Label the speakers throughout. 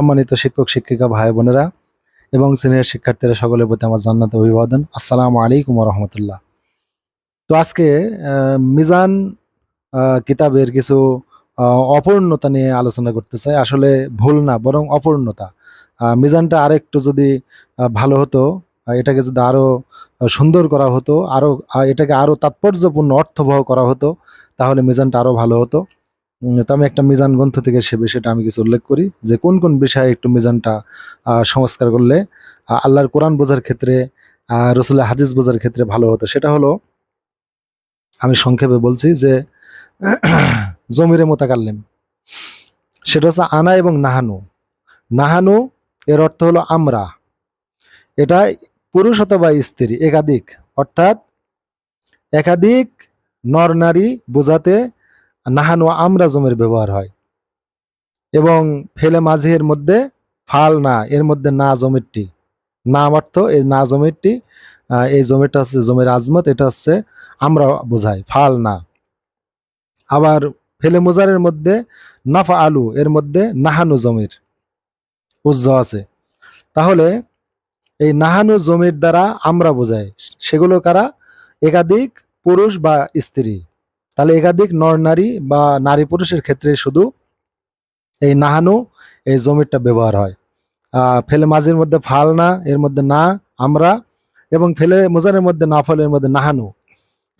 Speaker 1: সম্মানিত শিক্ষক, শিক্ষিকা ভাই বোনেরা এবং সিনিয়র শিক্ষার্থীরা সকলের প্রতি আমার জান্নাত অভিবাদন। আসসালামু আলাইকুম রহমতুল্লাহ। তো আজকে মিজান কিতাবের কিছু অপূর্ণতা নিয়ে আলোচনা করতে চাই। আসলে ভুল না, বরং অপূর্ণতা। মিজানটা আরেকটু যদি ভালো হতো এটাকে যদি আরও সুন্দর করা হতো আরও এটাকে আরও তাৎপর্যপূর্ণ, অর্থবহ করা হতো, তাহলে মিজানটা আরও ভালো হতো। তো আমি একটা মিজান গ্রন্থ থেকে সে বিষয়টা আমি কিছু উল্লেখ করি যে কোন কোন বিষয়ে একটু মিজানটা সংস্কার করলে আল্লাহর কোরআন বোঝার ক্ষেত্রে রসুল্লাহ হাদিস বোঝার ক্ষেত্রে ভালো হতো। সেটা হলো, আমি সংক্ষেপে বলছি যে, জমিরে মোতাকাল্লেম। সেটা হচ্ছে আনা এবং নাহানু। নাহানু এর অর্থ হলো আমরা। এটা পুরুষ অথবা স্ত্রী, একাধিক। অর্থাৎ, একাধিক নর নারী বোঝাতে নাহানু আমরা জমির ব্যবহার হয়। এবং ফেলে মাঝির মধ্যে ফাল না, এর মধ্যে না জমিরটি। নাম অর্থ, এই না জমিরটি এই জমিটা হচ্ছে জমির আজমত, এটা হচ্ছে আমরা বোঝাই, ফাল না। আবার ফেলে মোজারের মধ্যে নাফা আলু, এর মধ্যে নাহানু জমির উজ্জ আছে। তাহলে এই নাহানু জমির দ্বারা আমরা বোঝাই, সেগুলো কারা? একাধিক পুরুষ বা স্ত্রী। তাহলে একাধিক নর নারী বা নারী পুরুষের ক্ষেত্রে শুধু এই নাহানু এই জমিরটা ব্যবহার হয়। ফেলে মাঝির মধ্যে ফাল না এর মধ্যে না আমরা এবং ফেলে মোজারের মধ্যে না ফলের মধ্যে নাহানু।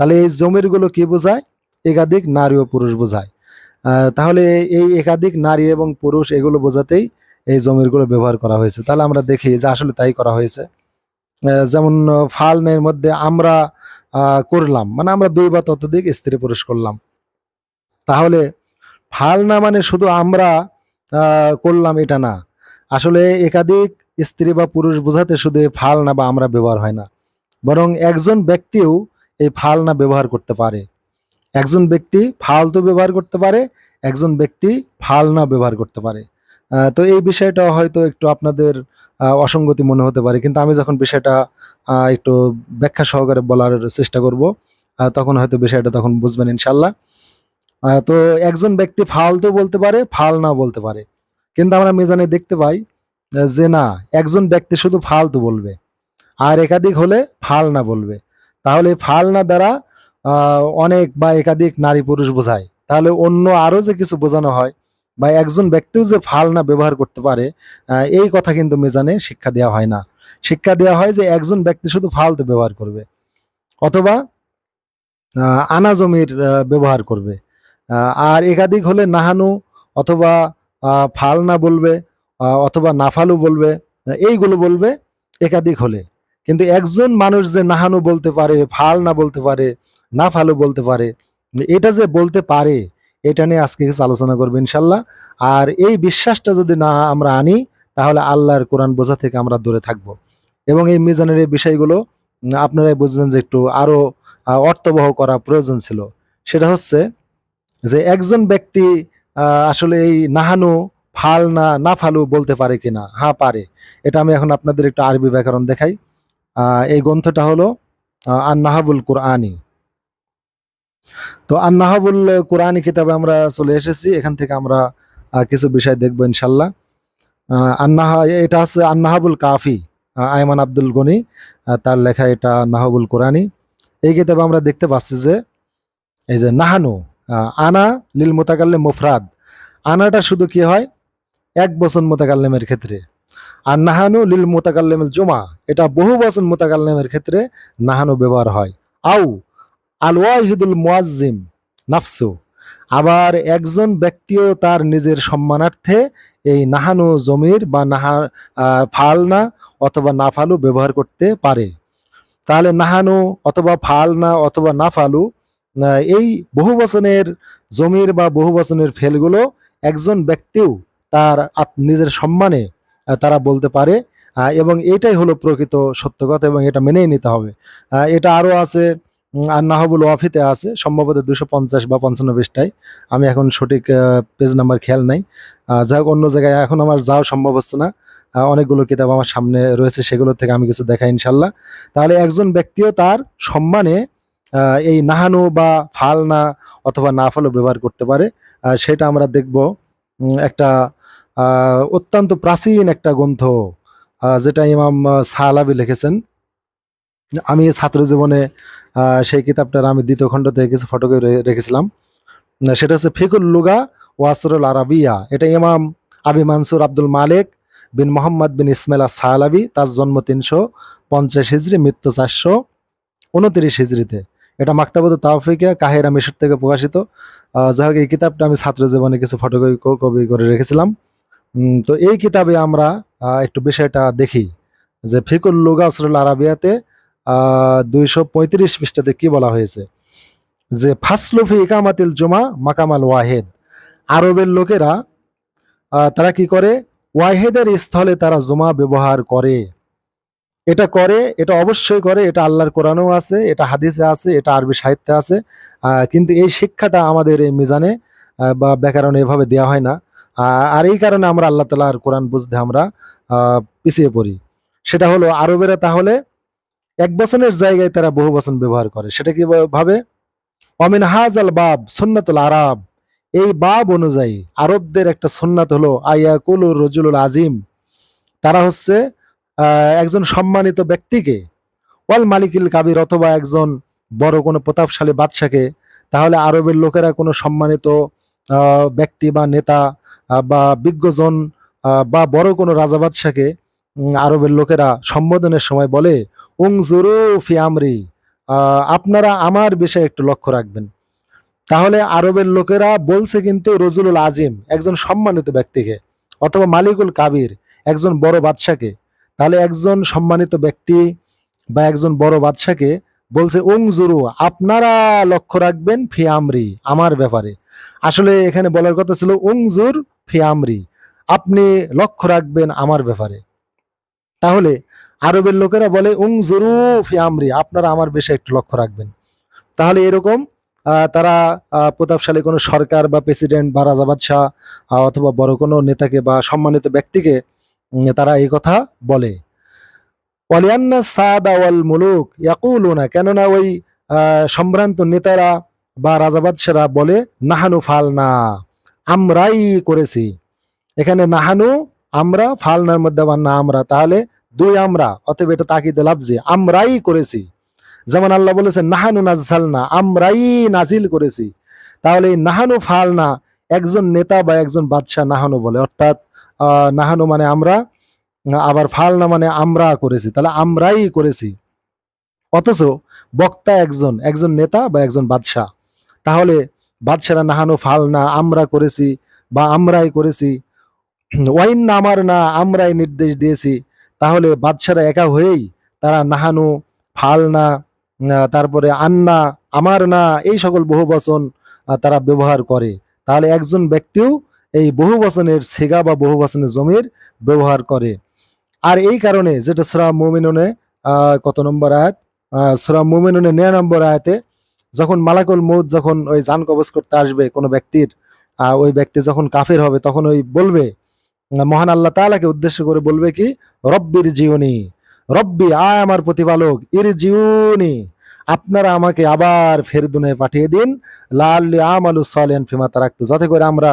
Speaker 1: তাহলে এই জমিরগুলো কি বোঝায়? একাধিক নারী ও পুরুষ বোঝায়। তাহলে এই একাধিক নারী এবং পুরুষ এগুলো বোঝাতেই এই জমিরগুলো ব্যবহার করা হয়েছে। তাহলে আমরা দেখি যে আসলে তাই করা হয়েছে। যেমন আহ, ফাল নের মধ্যে আমরা করলাম। মানে আমরা দুই বা ততোধিক স্ত্রী পুরুষ করলাম। তাহলে ফাল না মানে শুধু আমরা করলাম এটা না। আসলে একাধিক স্ত্রী বা পুরুষ বোঝাতে শুধু ফাল না বা আমরা ব্যবহার হয় না। বরং একজন ব্যক্তিও এই ফাল না ব্যবহার করতে পারে। একজন ব্যক্তি ফালতু ব্যবহার করতে পারে, একজন ব্যক্তি ফাল না ব্যবহার করতে পারে। তো এই বিষয়টা হয়তো একটু আপনাদের অসঙ্গতি মনে হতে পারে। কিন্তু আমি যখন বিষয়টা একটু ব্যাখ্যা সহকারে বলার চেষ্টা করব তখন হয়তো বিষয়টা তখন বুঝবেন ইনশাল্লাহ তো একজন ব্যক্তি ফালতু বলতে পারে, ফাল না বলতে পারে। কিন্তু আমরা মেজানে দেখতে পাই যে না, একজন ব্যক্তি শুধু ফালতু বলবে, আর একাধিক হলে ফাল না বলবে। তাহলে ফাল না দ্বারা অনেক বা একাধিক নারী পুরুষ বোঝায়। তাহলে অন্য আরও যে কিছু বোঝানো হয় বা একজন ব্যক্তিও যে ফাল না ব্যবহার করতে পারে এই কথা কিন্তু মিজানে শিক্ষা দেওয়া হয় না। শিক্ষা দেওয়া হয় যে একজন ব্যক্তি শুধু ফালতু ব্যবহার করবে অথবা আনা জমির ব্যবহার করবে। আর একাধিক হলে নাহানু অথবা ফাল না বলবে অথবা নাফালু বলবে এইগুলো বলবে একাধিক হলে। কিন্তু একজন মানুষ যে নাহানু বলতে পারে, ফাল না বলতে পারে না ফালু বলতে পারে, এটা যে বলতে পারে এটা নিয়ে আজকে কিছু আলোচনা করব ইনশাল্লাহ। আর এই বিশ্বাসটা যদি না আমরা আনি, তাহলে আল্লাহর কোরআন বোঝা থেকে আমরা দূরে থাকব। এবং এই মিজানের এই বিষয়গুলো আপনারাই বুঝবেন যে একটু আরও অর্থবহ করা প্রয়োজন ছিল। সেটা হচ্ছে যে একজন ব্যক্তি আসলে এই নাহানু ফাল না না ফালু বলতে পারে কিনা? হ্যাঁ পারে। এটা আমি এখন আপনাদের একটু আরবি ব্যাকরণ দেখাই। এই গ্রন্থটা হলো আন নাহাবুল কোরআনি। তো আন নাহাবুল কোরআনি কিতাবে আমরা চলে এসেছি, এখান থেকে আমরা কিছু বিষয় দেখব ইনশাল্লাহ। আন্নাহা, এটা হচ্ছে আন্নাহাবুল কাফি আয়মান আব্দুল গনি তার লেখা এটা নাহাবুল কোরআনি এই কিতাবে আমরা দেখতে পাচ্ছি যে, এই যে নাহানু আনা লিল মোতাকাল্লে মুফরাদ। আনাটা শুধু কি হয়? এক বচন মোতাকাল্লেমের ক্ষেত্রে। আর নাহানু লিল মোতাকাল্লেমের জমা, এটা বহু বচন মোতাকাল্লেমের ক্ষেত্রে নাহানু ব্যবহার হয়। আউ আল ওয়াহিদুল মুয়াজ্জিম, নাফসু। আবার একজন ব্যক্তিও তার নিজের সম্মানার্থে এই নাহানু জমির বা নাহা ফালনা অথবা নাফালু ব্যবহার করতে পারে। তাহলে নাহানু অথবা ফালনা অথবা নাফালু এই বহু বচনের জমির বা বহু বচনের ফেলগুলো একজন ব্যক্তিও তার নিজের সম্মানে তারা বলতে পারে এবং এটাই হলো প্রকৃত সত্য কথা এবং এটা মেনেই নিতে হবে। এটা আরও আছে আর নাহবুল ওয়াফিতে আছে। সম্ভবত দুশো পঞ্চাশ বা পঞ্চান্ন আমি এখন সঠিক পেজ নাম্বার খেয়াল নাই। যাই হোক, অন্য জায়গায় এখন আমার যাওয়া সম্ভব হচ্ছে না। অনেকগুলো কিতাব আমার সামনে রয়েছে সেগুলো থেকে আমি কিছু দেখাই ইনশাল্লাহ তাহলে একজন ব্যক্তিও তার সম্মানে এই নাহানু বা ফালনা অথবা নাফালও ব্যবহার করতে পারে। সেটা আমরা দেখব একটা অত্যন্ত প্রাচীন একটা গ্রন্থ যেটা ইমাম সাহালাবি লিখেছেন। আমি ছাত্র জীবনে সেই কিতাবটার আমি দ্বিতীয় খণ্ড থেকে কিছু ফটো করে রেখেছিলাম। সেটা হচ্ছে ফিকুল লুগা ওয়াসরুল আরাবিয়া। এটা ইমাম আবি মানসুর আব্দুল মালিক বিন মোহাম্মদ বিন ইসমাইল সাহালাবি তার জন্ম তিনশো পঞ্চাশ হিজড়ি মৃত্যু চারশো উনত্রিশ হিজড়িতে এটা মাক্তাবুদ তাওফিকে কাহেরা মিশর থেকে প্রকাশিত। যাই হোক, এই কিতাবটা আমি ছাত্র জীবনে কিছু ফটোকপি কপি করে রেখেছিলাম। তো এই কিতাবে আমরা একটু বিষয়টা দেখি যে ফিকুল লুগা আসরুল আরাবিয়াতে দুইশো পঁয়ত্রিশ পৃষ্ঠাতে কি বলা হয়েছে? যে, ফাসলুফি ইকামাতিল জুমা মাকামাল ওয়াহেদ। আরবের লোকেরা তারা কি করে? ওয়াহেদের স্থলে তারা জুমা ব্যবহার করে। এটা করে, এটা অবশ্যই করে, এটা আল্লাহর কোরআনেও আছে, এটা হাদিসে আছে, এটা আরবি সাহিত্যে আছে কিন্তু এই শিক্ষাটা আমাদের এই মিজানে বা ব্যাকরণে এভাবে দেওয়া হয় না। আর এই কারণে আমরা আল্লাহ তালার কোরআন বুঝতে আমরা পিছিয়ে পড়ি। সেটা হলো আরবেরা তাহলে এক বচনের জায়গায় তারা বহু বচন ব্যবহার করে। সেটা কি ভাবে? অমিন হাজ আল বাব সুন্নাতুল আরব। এই বাব অনুযায়ী আরবদের একটা সুন্নাত হলো আয়াকুল রজুলুল আজিম। তারা হচ্ছে একজন সম্মানিত ব্যক্তিকে, ওয়াল মালিকিল কাবির অথবা একজন বড় কোনো প্রতাপশালী বাদশাকে, তাহলে আরবের লোকেরা কোনো সম্মানিত ব্যক্তি বা নেতা বা বিজ্ঞজন বা বড় কোনো রাজা বাদশাকে আরবের লোকেরা সম্বোধনের সময় বলে আমরি। আপনারা আমার বিষয়ে একটু লক্ষ্য রাখবেন। তাহলে আরবের লোকেরা বলছে কিন্তু রজুলুল আজিম, একজন সম্মানিত ব্যক্তিকে, অথবা মালিকুল কাবির, একজন বড় বাদশাকে। তাহলে একজন সম্মানিত ব্যক্তি বা একজন বড় বাদশাকে বলছে, উংজুরু, আপনারা লক্ষ্য রাখবেন ফি আমরি, আমার ব্যাপারে। আসলে এখানে বলার কথা ছিল, উংজুর ফি আমরি, আপনি লক্ষ্য রাখবেন আমার ব্যাপারে। তাহলে আরবের লোকেরা বলে উংজুরু ফি আমরি আপনারা আমার বিষয়ে একটু লক্ষ্য রাখবেন। তাহলে এরকম তারা প্রতাপশালী কোনো সরকার বা প্রেসিডেন্ট বা রাজা বাদশাহ অথবা বড় কোনো নেতাকে বা সম্মানিত ব্যক্তিকে তারা এই কথা বলে। ওয়ালিয়ান্না সাদা ওয়াল মুলুক ইয়াকুলুনা, কেননা ওই সম্ভ্রান্ত নেতারা বা রাজা বাদশারা বলে, নাহানু ফাল না আমরাই করেছি। এখানে নাহানু, আমরা, ফালনার মধ্যে আবার না, আমরা। তাহলে দুই আমরা, অতএব এটা তাকিদে লাভজি আমরাই করেছি। যেমন আল্লাহ বলেছেন, নাহানু নাজসাল না আমরাই নাজিল করেছি। তাহলে এই নাহানু ফাল না একজন নেতা বা একজন বাদশাহ নাহানু বলে। অর্থাৎ নাহানু মানে আমরা, আবার ফাল না মানে আমরা করেছি তাহলে আমরাই করেছি। অথচ বক্তা একজন একজন নেতা বা একজন বাদশাহ। তাহলে বাদশারা নাহানু ফাল না আমরা করেছি বা আমরাই করেছি। ওয়াইন না আমার না আমরাই নির্দেশ দিয়েছি। তাহলে বাদশারা একা হয়েই তারা নাহানু ফাল না তারপরে আন্না আমার না এই সকল বহু বচন তারা ব্যবহার করে। তাহলে একজন ব্যক্তিও এই বহু বচনের সেগা বা বহু বচনের জমির ব্যবহার করে। আর এই কারণে যেটা সুরা মুমিনুনে কত নম্বর আয়াত? সুরা মুমিনুনে নিরানব্বই নম্বর আয়াতে যখন মালাকুল মৌদ যখন ওই জান কবজ করতে আসবে কোনো ব্যক্তির ওই ব্যক্তি যখন কাফের হবে তখন ওই বলবে মহান আল্লাহ তাআলাকে উদ্দেশ্য করে বলবে কি, রব্বির জিওনি রব্বি, আয় আমার প্রতিপালক, ইর জিউনি, আপনারা আমাকে আবার ফের দুনিয়ায় পাঠিয়ে দিন লাল্লি আমালু সলেন ফিমা তারাক্তু, যাতে করে আমরা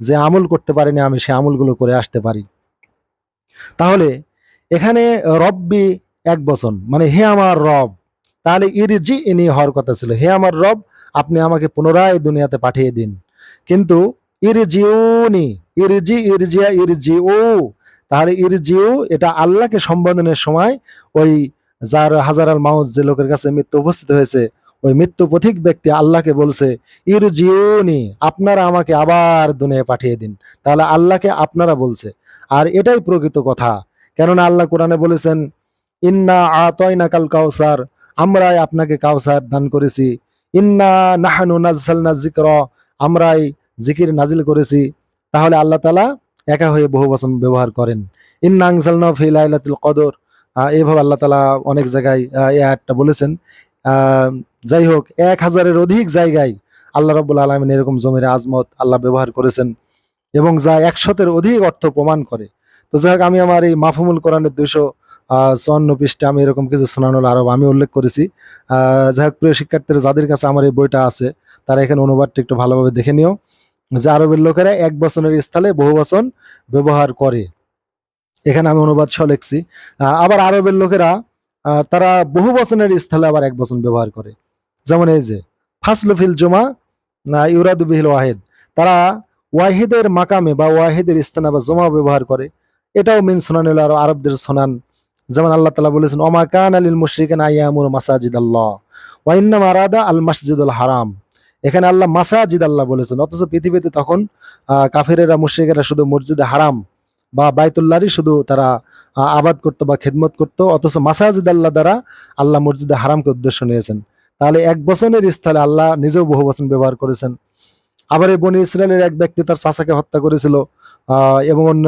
Speaker 1: যে আমল করতে পারিনি, আমি সেই আমলগুলো করে আসতে পারি। তাহলে এখানে রব্বি এক বচন মানে হে আমার রব, তাহলে ইরজি ইনি হওয়ার কথা ছিল, হে আমার রব, আপনি আমাকে পুনরায় দুনিয়াতে পাঠিয়ে দিন। কিন্তু ইরজিউনি, ইরজি, ইরজিয়া ইরজি ও তাহলে ইরজিউ এটা আল্লাহকে সম্বোধনের সময় ওই যার হাজার আল মাউজ যে লোকের কাছে মৃত্যু উপস্থিত হয়েছে, ওই মৃত্যু পথিক ব্যক্তি আল্লাহকে বলছে, ইরজিউনি, আপনারা আমাকে আবার দুনিয়ায় পাঠিয়ে দিন। তাহলে আল্লাহকে আপনারা বলছে। আর এটাই প্রকৃত কথা। কেননা আল্লাহ কোরআনে বলেছেন, ইন্না আতয়না কাল কাউসার, আমরাই আপনাকে কাউসার দান করেছি। ইন্না নাহানু নাজসালনা জিক্র আমরাই জিকির নাজিল করেছি তাহলে আল্লাহ তালা একা হয়ে বহু বচন ব্যবহার করেন। ইন্না আংসালনা ফি লাইলাতুল কদর। আহ, এইভাবে আল্লাহ তালা অনেক জায়গায় এই আয়াতটা বলেছেন। যাই হোক এক হাজারের অধিক জায়গায় আল্লাহ রব্বুল আলমিন এরকম জমির আজমত আল্লাহ ব্যবহার করেছেন এবং যা একশতের অধিক অর্থ প্রমাণ করে। তো যাই হোক আমি আমার এই মাফহুমুল কোরআনের দুশো চুয়ান্ন পৃষ্ঠে আমি এরকম কিছু শোনানোর আরব আমি উল্লেখ করেছি। যাই হোক প্রিয় শিক্ষার্থীরা যাদের কাছে আমার এই বইটা আছে তারা এখানে অনুবাদটা একটু ভালোভাবে দেখে নিও। যে আরবের লোকেরা এক বচনের স্থলে বহু বচন ব্যবহার করে। এখানে আমি অনুবাদ সহ লিখছি। আবার আরবের লোকেরা তারা বহু বচনের স্থলে আবার এক বচন ব্যবহার করে। যেমন এই যে ফাসলুফিল জুমা ইউরাদু বিহিল ওয়াহিদ। তারা ওয়াহিদের মাকামে বা ওয়াহিদের স্থানে বা জমা ব্যবহার করে। এটাও মিন সোনানিল আর আরবদের সোনান। যেমন আল্লাহ তালা বলেছেন, ওমা কান আলিল মুশরিকেন আইয়ামুর মাসাজিদ আল্লাহ ওয়াইন্নাম আরাদা আল মাসজিদুল হারাম। এখানে আল্লাহ মাসাজিদ আল্লাহ বলেছেন, অথচ পৃথিবীতে তখন কাফেরেরা, মুশরিকেরা শুধু মসজিদে হারাম বা বাইতুল্লাহরই শুধু তারা আবাদ করতো বা খেদমত করতো, অথচ মাসাজিদ আল্লাহ দ্বারা আল্লাহ মসজিদে হারামকে উদ্দেশ্য নিয়েছেন। তাহলে এক বছরের স্থলে আল্লাহ নিজেও বহু বচন ব্যবহার করেছেন। আবার এই বনি ইসরায়েলের এক ব্যক্তি তার চাচাকে হত্যা করেছিল এবং অন্য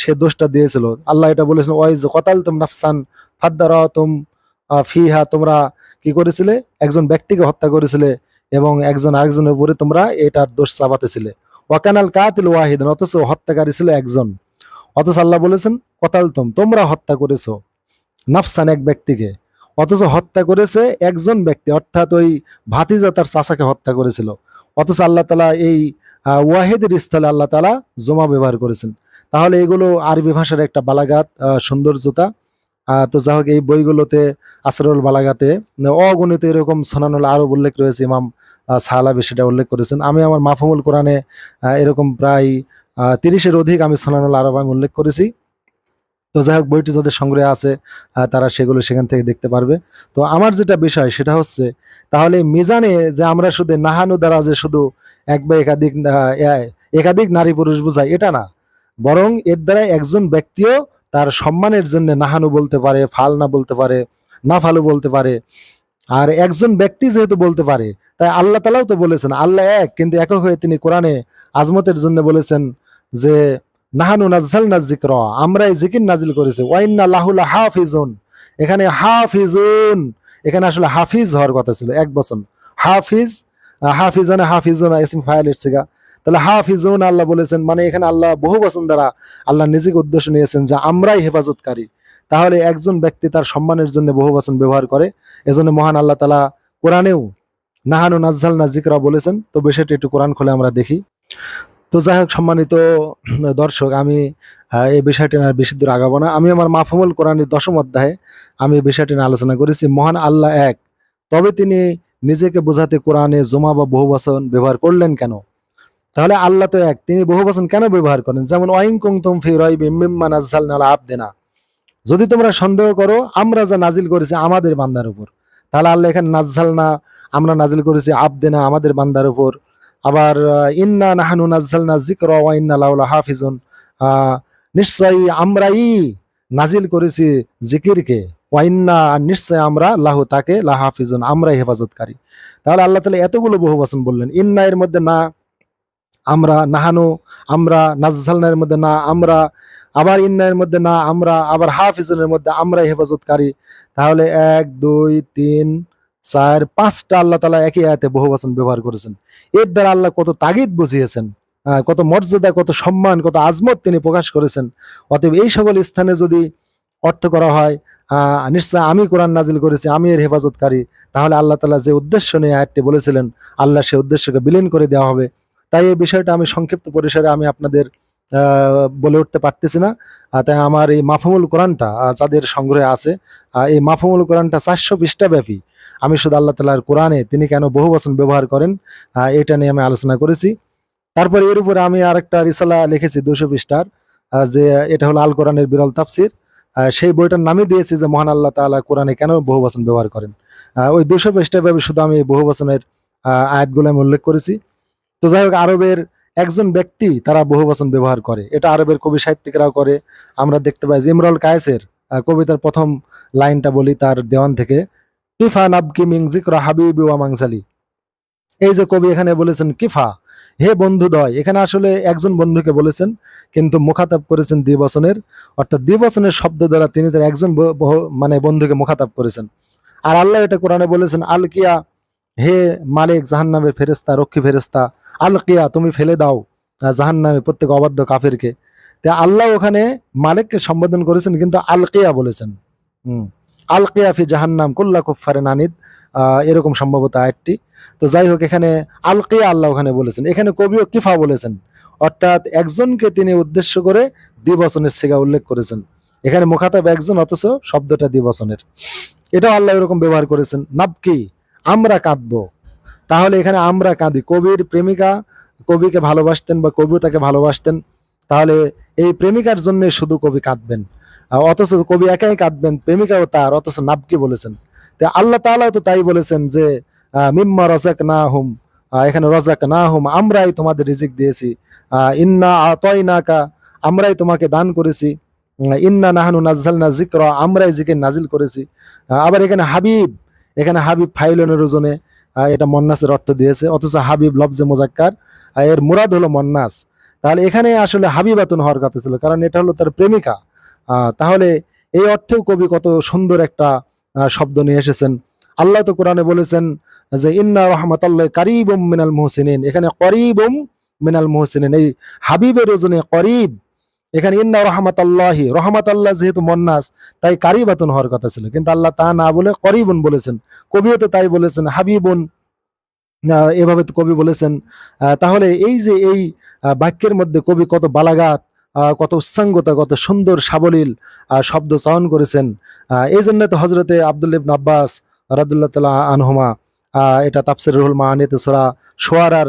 Speaker 1: সে দোষটা দিয়েছিল। আল্লাহ এটা বলেছেন, ওয়াইজ কতাল তুম নাফসান ফাদ্দারা তুম ফিহা। তোমরা কি করেছিলে? একজন ব্যক্তিকে হত্যা করেছিলে এবং একজন আরেকজনের উপরে তোমরা এটার দোষ চাপাতেছিলে। ওয়াকানাল কাতিল ওয়াহিদ অথচ হত্যাকারী ছিল একজন। অথচ আল্লাহ বলেছেন কতাল তুম তোমরা হত্যা করেছ নাফসান এক ব্যক্তিকে। অথচ হত্যা করেছে একজন ব্যক্তি অর্থাৎ ওই ভাতিজা তার চাচাকে হত্যা করেছিল। অথচ আল্লাহ তালা এই ওয়াহিদের স্থলে আল্লাহ তালা জমা ব্যবহার করেছেন। তাহলে এগুলো আরবি ভাষার একটা বালাগাত আহ, সৌন্দর্যতা। তো যাই হোক, এই বইগুলোতে আসরুল বালাগাতে অগণিত এরকম সোনানুল আরব উল্লেখ রয়েছে, ইমাম সাহালাবি সেটা উল্লেখ করেছেন। আমি আমার মাহফুমুল কোরআনে এরকম প্রায় তিরিশের অধিক আমি সোনানুল আরব আমি উল্লেখ করেছি। তো যাই হোক, বইটি যাদের সংগ্রহে আছে তারা সেগুলো সেখান থেকে দেখতে পারবে। তো আমার যেটা বিষয়, সেটা হচ্ছে, তাহলে মিজানে যে আমরা শুধু নাহানু দ্বারা যে শুধু এক বা একাধিক একাধিক নারী পুরুষ বোঝাই এটা না। বরং এর দ্বারা একজন ব্যক্তিও তার সম্মানের জন্য নাহানু বলতে পারে ফাল না বলতে পারে না ফালু বলতে পারে। আর একজন ব্যক্তি যেহেতু বলতে পারে, তাই আল্লাহ তালাও তো বলেছেন, আল্লাহ এক, কিন্তু একক হয়ে তিনি কোরআনে আজমতের জন্য বলেছেন যে, নাহানু নাজ্জাল নাজিক র আমরা জিকির নাজিল করেছি। ওয়াইন্না লাহুলা হাফিজুন এখানে হাফিজুন, এখানে আসলে হাফিজ হওয়ার কথা ছিল, এক বছর হাফিজ হাফিজানে হাফিজুন ইসম ফাইলের সিগা। তাহলে হাফিজুন আল্লাহ বলেছেন মানে এখানে আল্লাহ বহু বছর দ্বারা আল্লাহ নিজেকে উদ্দেশ্য নিয়েছেন যে আমরাই হেফাজতকারী। তাহলে একজন ব্যক্তি তার সম্মানের জন্য বহু বচন ব্যবহার করে, এজন্য মহান আল্লাহ তালা কোরআনেও নাহানু নাজ্জাল নাজিকরা বলেছেন, তো বিষয়টি একটু কোরআন খুলে আমরা দেখি। তো যাই হোক, সম্মানিত দর্শক, আমি এই বিষয়টি আর বেশি দূর আগাবো না। আমি আমার মাহফুমুল কোরআনের দশম অধ্যায়ে আমি এই বিষয়টি নিয়ে আলোচনা করেছি। মহান আল্লাহ এক, তবে তিনি নিজেকে বোঝাতে কোরআনে জমা বা বহু বচন ব্যবহার করলেন কেন? তাহলে আল্লাহ তো এক, তিনি বহু বচন কেন ব্যবহার করেন? যেমন ওয়াইং কুং তুম ফি রয়বি মিম্মা নাজ্জাল নালা আবদেনা। যদি তোমরা সন্দেহ করো, আমরা যা নাজিল করেছি আমাদের বান্দার উপর। তাহলে আল্লাহ এখানে নাজ্জাল না আমরা নাজিল করেছি আবদেনা আমাদের বান্দার উপর। আবার ইন্না নাহানু নাজ্জাল না জিক্র ওয়া ইন্না লাউলা হাফিজুন নিশ্চয়ই আমরাই নাজিল করেছি জিকিরকে। ওয়াইন্না আর নিশ্চয় আমরা লাহু, তাকে লা হাফিজুন আমরাই হেফাজতকারী। তাহলে আল্লাহ তালা এতগুলো বহু বচন বললেন। ইন্না এর মধ্যে না আমরা নাহানো, আমরা নাজ্জালনার মধ্যে না, আমরা আবার ইন্নায়ের মধ্যে না, আমরা আবার হাফিজনের মধ্যে আমরাই হেফাজতকারী। তাহলে এক, দুই, তিন, চার, পাঁচটা আল্লাহ তালা একই আয়াতে বহু বচন ব্যবহার করেছেন। এর দ্বারা আল্লাহ কত তাগিদ বুঝিয়েছেন কত মর্যাদা, কত সম্মান, কত আজমত তিনি প্রকাশ করেছেন। অতএব এই সকল স্থানে যদি অর্থ করা হয় নিশ্চয় আমি কোরআন নাজিল করেছি, আমি এর হেফাজতকারী, তাহলে আল্লাহ তালা যে উদ্দেশ্য নিয়ে আয়াতটি বলেছিলেন, আল্লাহ সে উদ্দেশ্যকে বিলীন করে দেওয়া হবে। তাই এই বিষয়টা আমি সংক্ষিপ্ত পরিসরে আমি আপনাদের বলে উঠতে পারতেছি না। তাই আমার এই মাফহুমুল কোরআনটা যাদের সংগ্রহে আছে এই মাফহুমুল কোরআনটা চারশো পৃষ্ঠা ব্যাপী। আমি শুধু আল্লাহ তালার কোরআনে তিনি কেন বহু বচন ব্যবহার করেন এটা নিয়ে আমি আলোচনা করেছি। তারপরে এর উপরে আমি আরেকটা রিসালা লিখেছি দুশো পৃষ্ঠার যে এটা হলো আল কোরআনের বিরল তাফসির। সেই বইটার নামই দিয়েছি যে মহান আল্লাহ তাআলা কোরআনে কেন বহু বচন ব্যবহার করেন। ওই দুশো পৃষ্ঠা ব্যাপী শুধু আমি বহু বচনের আয়াতগুলো আমি উল্লেখ করেছি। তো যাই হোক, আরবের একজন ব্যক্তি তারা বহু বচন ব্যবহার করে। এটা আরবের কবি সাহিত্যিকরাও করে। আমরা দেখতে পাই যে ইমরুল কায়েসের কবিতার প্রথম লাইনটা বলি তার দেওয়ান থেকে, কিফা নাবকি মিং জিক্র হাবিবি ওয়া মাংসালি। এই যে কবি এখানে বলেছেন, কিফা, হে বন্ধুদয় এখানে আসলে একজন বন্ধুকে বলেছেন, কিন্তু মুখাতাব করেছেন দ্বিবচনের অর্থাৎ দ্বিবচনের শব্দ দ্বারা তিনি তার একজন মানে বন্ধুকে মুখাতাব করেছেন। আর আল্লাহ এটা কোরআনে বলেছেন আল কিয়া হে মালিক জাহান্নামের ফেরেস্তা রক্ষী ফেরেস্তা আল কিয়া তুমি ফেলে দাও। জাহান্নামে প্রত্যেক অবাধ্য কাফেরকে। তা আল্লাহ ওখানে মালিককে সম্বোধন করেছেন, কিন্তু আল কিয়া বলেছেন। হুম। আল কেয়াফি জাহান্নাম কুল্লা কুফারে নানিদ এরকম সম্ভবত আয়াতটি। তো যাই হোক, এখানে আল কেয়া আল্লাহ ওখানে বলেছেন। এখানে কবিও কিফা বলেছেন। অর্থাৎ একজনকে তিনি উদ্দেশ্য করে দ্বিবচনের সিগা উল্লেখ করেছেন। এখানে মুখাতাব একজন, অথচ শব্দটা দ্বিবচনের। এটাও আল্লাহ এরকম ব্যবহার করেছেন। নাবকি। আমরা কাঁদবো। তাহলে এখানে আমরা কাঁদি। কবির প্রেমিকা, কবিকে ভালোবাসতেন বা কবিও তাকে ভালোবাসতেন, তাহলে এই প্রেমিকার জন্য শুধু কবি কাঁদবেন। অথচ কবি একাই কাঁদবেন, প্রেমিকাও তার, অথচ নাবকি বলেছেন। তো আল্লাহ তাআলাও তো তাই বলেছেন যে মিম্মা রজাক না হুম এখানে রজাক না হুম আমরাই তোমাদের রিজিক দিয়েছি ইন্না আতয় নাকা আমরাই তোমাকে দান করেছি ইন্না নাহানু নাজ্জালনা জিক্র আমরাই জিকে নাজিল করেছি আবার এখানে হাবিব এখানে হাবিব ফাইলনের ওজনে এটা মন্নাসের অর্থ দিয়েছে। অথচ হাবিব লফজে মোজাক্কার এর মুরাদ হলো মন্নাস। তাহলে এখানে আসলে হাবিবাতুন হওয়ার কথা ছিল, কারণ এটা হলো তার প্রেমিকা। তাহলে এই অর্থেও কবি কত সুন্দর একটা শব্দ নিয়ে এসেছেন। আল্লাহ তো কোরআনে বলেছেন যে, ইন্না রহমতাল্লাহ কারিবুম মিনাল মুহসিনিন। এখানে করিবম মিনাল মুহসিনিন। এই হাবিবের ওজনে করিব এখানে, ইন্না রহমতাল্লাহি রহমতাল্লাহ যেহেতু মন্নাস, তাই কারিবাতুন হওয়ার কথা ছিল। কিন্তু আল্লাহ তা না বলে করিবুন বলেছেন। কবিও তো তাই বলেছেন, হাবিবুন এভাবে তো কবি বলেছেন। তাহলে এই যে এই বাক্যের মধ্যে কবি কত বালাগাত কত উচ্চাঙ্গতা কত সুন্দর সাবলীল শব্দ চয়ন করেছেন এই জন্য তো হজরতে আবদুল ইবন আব্বাস রাদুল্লাহ তালা আনহুমা এটা তাপসির রুহুল মাহানিতে সোরা সোয়ারার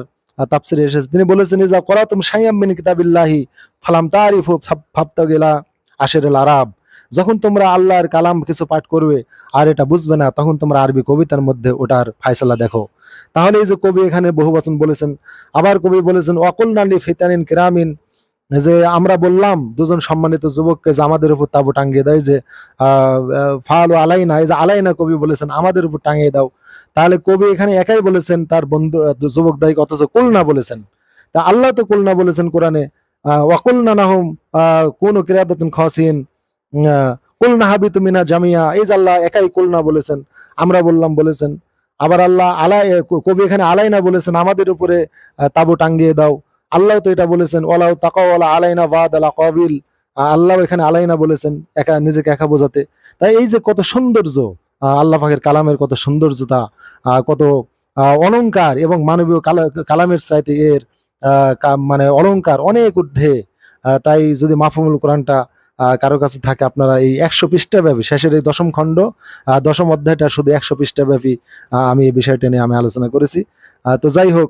Speaker 1: তাপসিরে এসেছে তিনি বলেছেন, ইজা করাতুম শাইয়াম মিন কিতাবিল্লাহি ফালাম তারিফু ফাবতা গেলা আশের আরাব। যখন তোমরা আল্লাহর কালাম কিছু পাঠ করবে আর এটা বুঝবে না, তখন তোমরা আরবি কবিতার মধ্যে ওটার ফায়সালা দেখো। তাহলে এই যে কবি এখানে বহু বচন বলেছেন, আবার কবি বলেছেন অকুল নালি ফিতানিন কিরামিন যে আমরা বললাম দুজন সম্মানিত যুবককে যে আমাদের উপর তাবু টাঙ্গিয়ে দেয় যে ফাল ও আলাইনা, এই যে আলাইনা কবি বলেছেন, আমাদের উপর টাঙিয়ে দাও। তাহলে কবি এখানে একাই বলেছেন, তার বন্ধু যুবক দায়িক অথচ কুলনা বলেছেন। তা আল্লাহ তো কুলনা বলেছেন কোরআনে ওয়াকুলনা নাহুম কোন কিরাদাতুন খাসিন কুলনা হাবিতু মিনা জামিয়া, এই যে আল্লাহ একাই কুলনা বলেছেন, আমরা বললাম বলেছেন। আবার আল্লাহ আলাই, কবি এখানে আলাইনা বলেছেন, আমাদের উপরে তাবু টাঙ্গিয়ে দাও। আল্লাহ তো এটা বলেছেন ওলাউ তাকাওয়ালা আলাইনা বাদ আলা কবিল আল্লাহ এখানে আলাইনা বলেছেন একা নিজেকে একা বোঝাতে। তাই এই যে কত সৌন্দর্য আল্লাহ পাকের কালামের কত সৌন্দর্যতা কত আহ, অলংকার এবং মানবীয় কালা- কালামের চাইতে এর মানে অলংকার অনেক ঊর্ধ্বে। তাই যদি মাহফুমুল কোরআনটা কারও কাছে থাকে আপনারা এই একশো পৃষ্ঠা ব্যাপী শেষের এই দশম খণ্ড দশম অধ্যায়টা শুধু একশো পৃষ্ঠা ব্যাপী আমি এই বিষয়টা নিয়ে আমি আলোচনা করেছি। তো যাই হোক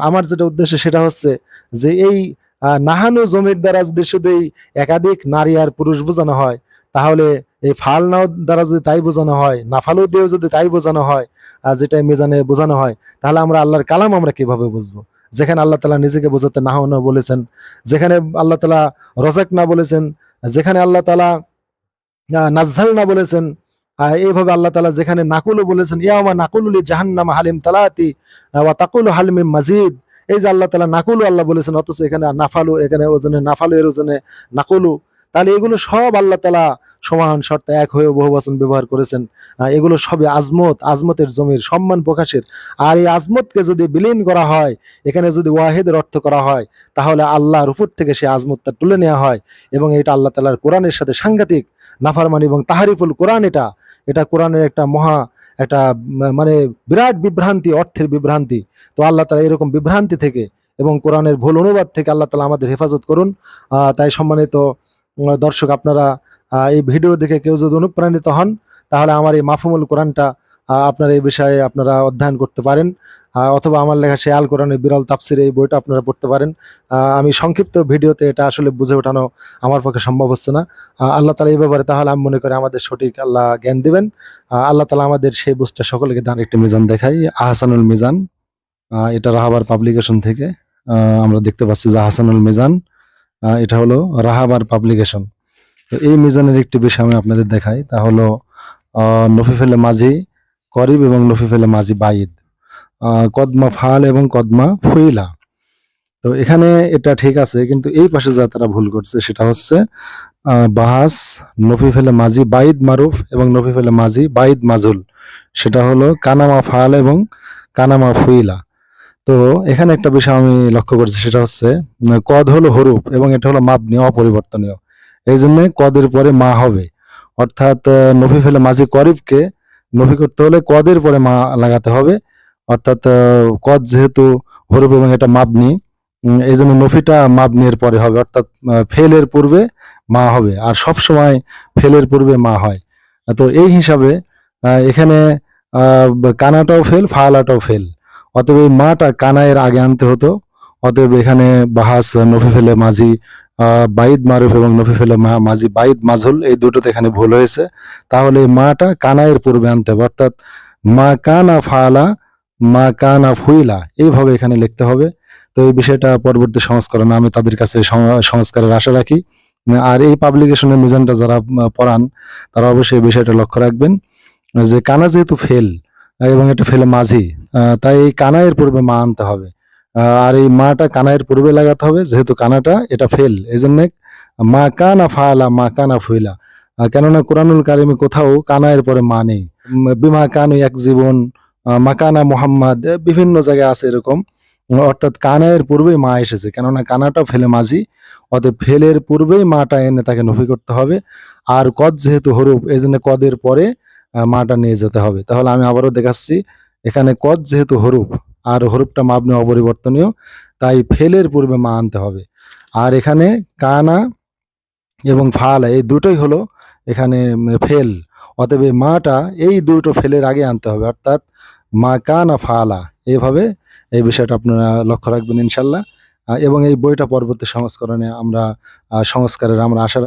Speaker 1: আমার যেটা উদ্দেশ্য সেটা হচ্ছে যে এই নাহানো জমির দ্বারা যদি শুধু এই একাধিক নারী আর পুরুষ বোঝানো হয় তাহলে এই ফাল নাও দ্বারা যদি তাই বোঝানো হয় নাফালু দিয়েও যদি তাই বোঝানো হয় আর যেটা মেজানে বোঝানো হয় তাহলে আমরা আল্লাহর কালাম আমরা কীভাবে বুঝব? যেখানে আল্লাহ তালা নিজেকে বোঝাতে নাহ না বলেছেন যেখানে আল্লাহ তালা রজাক না বলেছেন যেখানে আল্লাহ তালা আহ, নাজ্জাল না বলেছেন এইভাবে আল্লাহ তালা যেখানে নাকুলু বলেছেন ইয়ামা নাকুলুলি জাহান্নাম হালিম তালাতি তাকুলু হালিম মাজিদ। এই যে আল্লাহ তালা নাকুলু আল্লাহ বলেছেন, অথচ এখানে নাফালু, এখানে ওজনে নাফালু, এর ওজনে নাকুলু। তাহলে এগুলো সব আল্লাহ তালা সমান শর্তে এক হয়ে বহু বচন ব্যবহার করেছেন। এগুলো সবই আজমত, আজমতের জমির সম্মান প্রকাশের। আর এই আজমতকে যদি বিলীন করা হয়, এখানে যদি ওয়াহেদের অর্থ করা হয়, তাহলে আল্লাহর উপর থেকে সে আজমতটা তুলে নেওয়া হয়। এবং এটা আল্লাহ তালার কোরআনের সাথে সাংঘাতিক নাফারমানি এবং তাহারিফুল কোরআন এটা এটা কোরআনের একটা মহা একটা মানে বিরাট বিভ্রান্তি, অর্থের বিভ্রান্তি। তো আল্লাহ তালা এরকম বিভ্রান্তি থেকে এবং কোরআনের ভুল অনুবাদ থেকে আল্লাহ তালা আমাদের হেফাজত করুন। তাই সম্মানিত দর্শক আপনারা এই ভিডিও দেখে কেউ যদি অনুপ্রাণিত হন, তাহলে আমার এই মাফুমুল কোরআনটা আপনারা এই বিষয়ে আপনারা অধ্যয়ন করতে পারেন অথবা আমার লেখা শেয়াল কোরআনের বিরল তাপসির এই বইটা আপনারা পড়তে পারেন। আমি সংক্ষিপ্ত ভিডিওতে এটা আসলে বুঝে ওঠানো আমার পক্ষে সম্ভব হচ্ছে না। আল্লাহ তালা এই ব্যাপারে তাহলে আমি মনে করি আমাদের সঠিক আল্লাহ জ্ঞান দিবেন। আল্লাহ তালা আমাদের সেই বুঝটা সকলকে দান, একটি মিজান দেখাই। আহসানুল মিজান এটা রাহাবার পাবলিকেশন থেকে আমরা দেখতে পাচ্ছি যে আহসানুল মিজান এটা হলো রাহাবার পাবলিকেশন। তো এই মিজানের একটি বিষয় আমি আপনাদের দেখাই, তা হলো নফিফেলে মাঝি করিব এবং নফি ফেলে মাঝি বাইদ কদমা ফাল এবং কদমা ফুইলা। তো এখানে এটা ঠিক আছে, কিন্তু এই পাশে যা তারা ভুল করছে সেটা হচ্ছে বাহাস, নফি ফেলে মাঝি বাইদ মারুফ এবং নফি ফেলে মাঝি বাইদ মাজুল সেটা হলো কানামা ফাল এবং কানামা ফুইলা। তো এখানে একটা বিষয় আমি লক্ষ্য করছি, সেটা হচ্ছে কদ হলো হরুপ এবং এটা হলো মাপনীয় অপরিবর্তনীয়। এই জন্য কদের পরে মা হবে। অর্থাৎ নফি ফেলে মাঝি করিবকে নফি করতে হলে কদের পরে মা লাগাতে হবে। অর্থাৎ কদ যেহেতু হরুপ এবং এটা মাবনি এই জন্য নফিটা মাবনির পরে হবে। অর্থাৎ ফেলের পূর্বে মা হবে আর সব সময় ফেলের পূর্বে মা হয়। তো এই হিসাবে এখানে কানাটাও ফেল, ফালাটাও ফেল। অতএব এই মাটা কানায়ের আগে আনতে হতো। অতএব এখানে বাহাস নফি ফেলে মাঝি বাইদ মারুফ এবং নফি ফেলে মা- মাঝি বাইদ মাজহুল এই দুটোতে এখানে ভুল হয়েছে। তাহলে মাটা কানায়ের পূর্বে আনতে হবে, অর্থাৎ মা কানা ফালা, মা কানা ফুইলা, এইভাবে এখানে লিখতে হবে। তো এই বিষয়টা পরবর্তী সংস্করণে আমি তাদের কাছে সংস্কারের আশা রাখি। আর এই পাবলিকেশনের মিজানটা যারা পড়ান, তারা অবশ্যই বিষয়টা লক্ষ্য রাখবেন, যে কানা যেহেতু ফেল, এবং এটা ফেলে মাঝি তাই এই কানায়ের পূর্বে মা আনতে হবে। আর এই মাটা কানায়ের পূর্বে লাগাতে হবে, যেহেতু কানাটা, এটা ফেল এই জন্য মা কানা ফালা, মা কানা ফুইলা। কেননা কোরআনুল কারিমে কোথাও কানায়ের পরে মা নেই। বিমা কানু এক জীবন মাকানা মোহাম্মদ বিভিন্ন জায়গায় আছে এরকম। অর্থাৎ কানায়ের পূর্বেই মা এসেছে, কেননা কানাটা ফেলে মাঝি। অতএব ফেলের পূর্বেই মাটা এনে তাকে নফি করতে হবে। আর কদ যেহেতু হরুপ, এই জন্য কদের পরে মাটা নিয়ে যেতে হবে। তাহলে আমি আবারও দেখাচ্ছি, এখানে কদ যেহেতু হরুপ আর হরুপটা মাপনি অপরিবর্তনীয়, তাই ফেলের পূর্বে মা আনতে হবে। আর এখানে কানা এবং ফালা, এই দুটোই হলো এখানে ফেল। অতএব মাটা, এই দুটো ফেলের আগে আনতে হবে, অর্থাৎ মা কানা ফালা। এইভাবে এই বিষয়টা আপনারা লক্ষ্য রাখবেন ইনশাল্লাহ। এবং এই বইটা পরবর্তী সংস্করণে আমরা সংস্কারের আমরা আশা